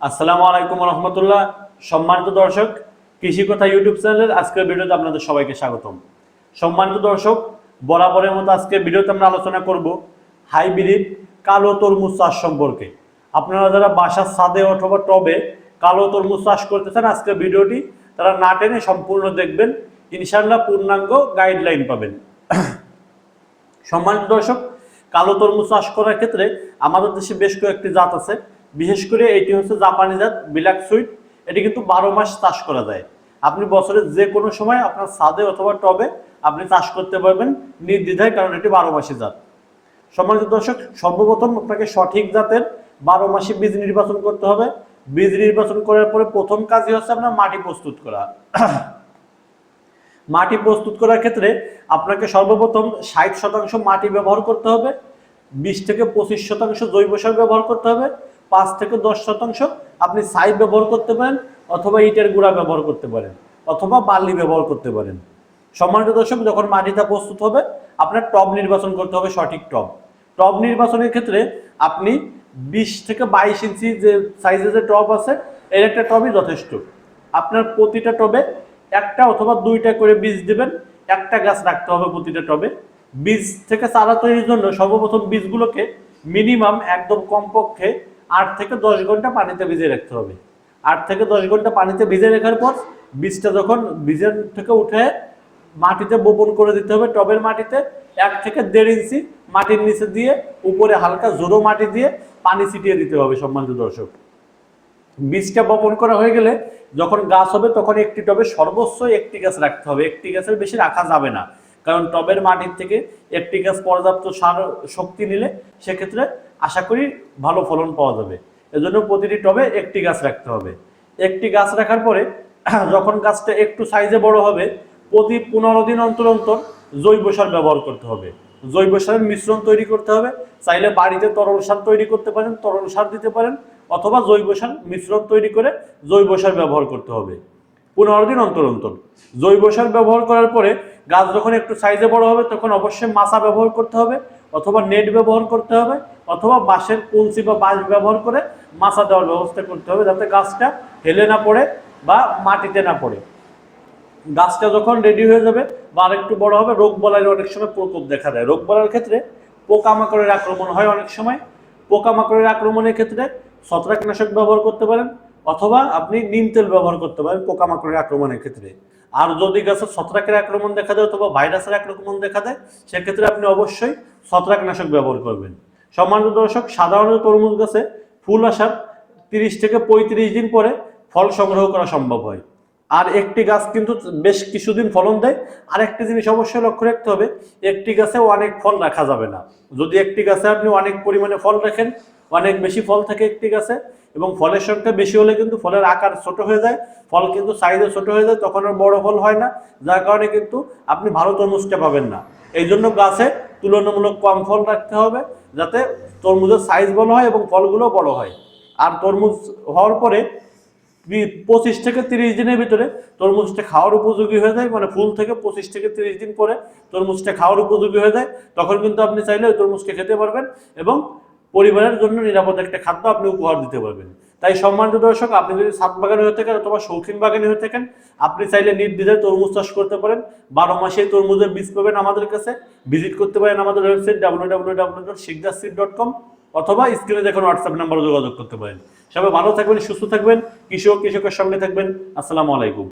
আসসালামু আলাইকুম রহমতুল্লাহ। সম্মানিত দর্শক, কৃষি কথা ইউটিউব চ্যানেলের আজকের ভিডিওতে আপনাদের সবাইকে স্বাগতম। সম্মানিত দর্শক, বরাবরের মতো আজকে ভিডিওতে আমরা আলোচনা করব হাইব্রিড কালো তরমুজ চাষ সম্পর্কে। আপনারা যারা বাসার ছাদে অথবা টবে কালো তরমুজ চাষ করতে চান আজকের ভিডিওটি তারা না টেনে সম্পূর্ণ দেখবেন। ইনশাল্লাহ পূর্ণাঙ্গ গাইডলাইন পাবেন। সম্মানিত দর্শক, কালো তরমুজ চাষ করার ক্ষেত্রে আমাদের দেশে বেশ কয়েকটি জাত আছে। বিশেষ করে এটি হচ্ছে জাপানি জাত বিলাক সুইট। এটি কিন্তু বারো মাস চাষ করা যায়। আপনি বছরের যে কোনো সময় আপনার ছাদে অথবা টবে আপনি চাষ করতে পারবেন নির্দ্বিধায়, কারণ এটি বারো মাসি জাত। সম্মানিত দর্শক, সর্বপ্রথম আপনাকে সঠিক জাতের বারো মাসে বীজ নির্বাচন করতে হবে। বীজ নির্বাচন করার পরে প্রথম কাজই হচ্ছে আপনার মাটি প্রস্তুত করা। মাটি প্রস্তুত করার ক্ষেত্রে আপনাকে সর্বপ্রথম ষাট শতাংশ মাটি ব্যবহার করতে হবে। বিশ থেকে পঁচিশ শতাংশ জৈব সার ব্যবহার করতে হবে। পাঁচ থেকে দশ শতাংশ আপনি সাই ব্যবহার করতে পারেন অথবা ইটের গুঁড়া ব্যবহার করতে পারেন অথবা বালি ব্যবহার করতে পারেন। সম্মানিত দর্শক, যখন মাটিটা প্রস্তুত হবে, আপনার টব নির্বাচন করতে হবে সঠিক টব। টব নির্বাচনের ক্ষেত্রে আপনি বিশ থেকে বাইশ ইঞ্চি যে সাইজের যে টব আছে, এর একটা টবই যথেষ্ট। আপনার প্রতিটা টবে একটা অথবা দুইটা করে বীজ দেবেন, একটা গাছ রাখতে হবে প্রতিটা টবে। বীজ থেকে চারা তৈরির জন্য সর্বপ্রথম বীজগুলোকে মিনিমাম একদম কমপক্ষে আট থেকে দশ ঘণ্টা পানিতে ভিজিয়ে রাখতে হবে। আট থেকে দশ ঘণ্টা পানিতে ভিজে রাখার পর বীজটা যখন বীজের থেকে উঠে মাটিতে বপন করে দিতে হবে টবের মাটিতে, এক থেকে দেড় ইঞ্চি মাটির নিচে দিয়ে উপরে হালকা জোরো মাটি দিয়ে পানি ছিটিয়ে দিতে হবে সম্মানিত দর্শক। বীজটা বপন করা হয়ে গেলে যখন গাছ হবে তখন একটি টবে সর্বোচ্চ একটি গাছ রাখতে হবে। একটি গাছের বেশি রাখা যাবে না। কারণ টবের মাটির থেকে একটি গাছ পর্যাপ্ত সার, শক্তি নিলে সেক্ষেত্রে আশা করি ভালো ফলন পাওয়া যাবে। এজন্য প্রতিটি টবে একটি গাছ রাখতে হবে। একটি গাছ রাখার পরে যখন গাছটা একটু সাইজে বড় হবে, প্রতি পনেরো দিন অন্তর অন্তর জৈব সার ব্যবহার করতে হবে। জৈব সারের মিশ্রণ তৈরি করতে হবে। চাইলে বাড়িতে তরল সার তৈরি করতে পারেন, তরল সার দিতে পারেন, অথবা জৈব সার মিশ্রণ তৈরি করে জৈব সার ব্যবহার করতে হবে। পনেরো দিন অন্তর অন্তর। জৈব সার ব্যবহার করার পরে গাছ যখন একটু সাইজে বড় হবে, তখন অবশ্যই মাছা ব্যবহার করতে হবে, অথবা নেট ব্যবহার করতে হবে, অথবা বাঁশের কঞ্চি বা বাঁশ ব্যবহার করে মাছা দেওয়ার ব্যবস্থা করতে হবে যাতে গাছটা হেলে না পড়ে বা মাটিতে না পড়ে। গাছটা যখন রেডি হয়ে যাবে বা আরেকটু বড় হবে, রোগ বলার অনেক সময় প্রকোপ দেখা দেয়। রোগ বলার ক্ষেত্রে পোকামাকড়ের আক্রমণ হয় অনেক সময়। পোকামাকড়ের আক্রমণের ক্ষেত্রে ছত্রাকনাশক ব্যবহার করতে পারেন অথবা আপনি নিম তেল ব্যবহার করতে পারেন পোকামাকড়ের আক্রমণের ক্ষেত্রে। আর যদি গাছে ছত্রাকের আক্রমণ দেখা দেয় অথবা ভাইরাসের আক্রমণ দেখা দেয়, সেক্ষেত্রে আপনি অবশ্যই ছত্রাকনাশক ব্যবহার করবেন। সম্মানিত দর্শক, সাধারণত তরমুজ গাছে ফুল আসার তিরিশ থেকে পঁয়ত্রিশ দিন পরে ফল সংগ্রহ করা সম্ভব হয়। আর একটি গাছ কিন্তু বেশ কিছুদিন ফলন দেয়। আর একটি জিনিস অবশ্যই লক্ষ্য রাখতে হবে, একটি গাছে অনেক ফল রাখা যাবে না। যদি একটি গাছে আপনি অনেক পরিমাণে ফল রাখেন অনেক বেশি ফল থাকে একটি গাছে এবং ফলের সংখ্যা বেশি হলে কিন্তু ফলের আকার ছোট হয়ে যায়, ফল কিন্তু সাইজে ছোট হয়ে যায়, তখন আর বড় ফল হয় না, যার কারণে কিন্তু আপনি ভালো তরমুজটা পাবেন না। এই জন্য গাছে তুলনামূলক কম ফল রাখতে হবে, যাতে তরমুজের সাইজ বড় হয় এবং ফলগুলো বড় হয়। আর তরমুজ হওয়ার পরে পঁচিশ থেকে তিরিশ দিনের ভিতরে তরমুজটা খাওয়ার উপযোগী হয়ে যায় মানে ফুল থেকে পঁচিশ থেকে তিরিশ দিন পরে তরমুজটা খাওয়ার উপযোগী হয়ে যায়, তখন কিন্তু আপনি চাইলে ওই তরমুজটা খেতে পারবেন এবং পরিবারের জন্য নিরাপদ একটা খাদ্য আপনি উপহার দিতে পারবেন। তাই সম্মানিত দর্শক, আপনি যদি সাত বাগানে হয়ে থাকেন অথবা শৌখিন বাগানে হয়ে থাকেন, আপনি চাইলে নির্দ্বিধায় তরমুজ চাষ করতে পারেন। বারো মাসে তরমুজের বীজ পাবেন আমাদের কাছে। ভিজিট করতে পারেন আমাদের website W W W dot Sikdar seed dot com অথবা স্ক্রিনে দেখুন হোয়াটসঅ্যাপ নাম্বারে যোগাযোগ করতে পারেন। সবাই ভালো থাকবেন, সুস্থ থাকবেন, কৃষক, কৃষকের সঙ্গে থাকবেন। আসসালামু আলাইকুম।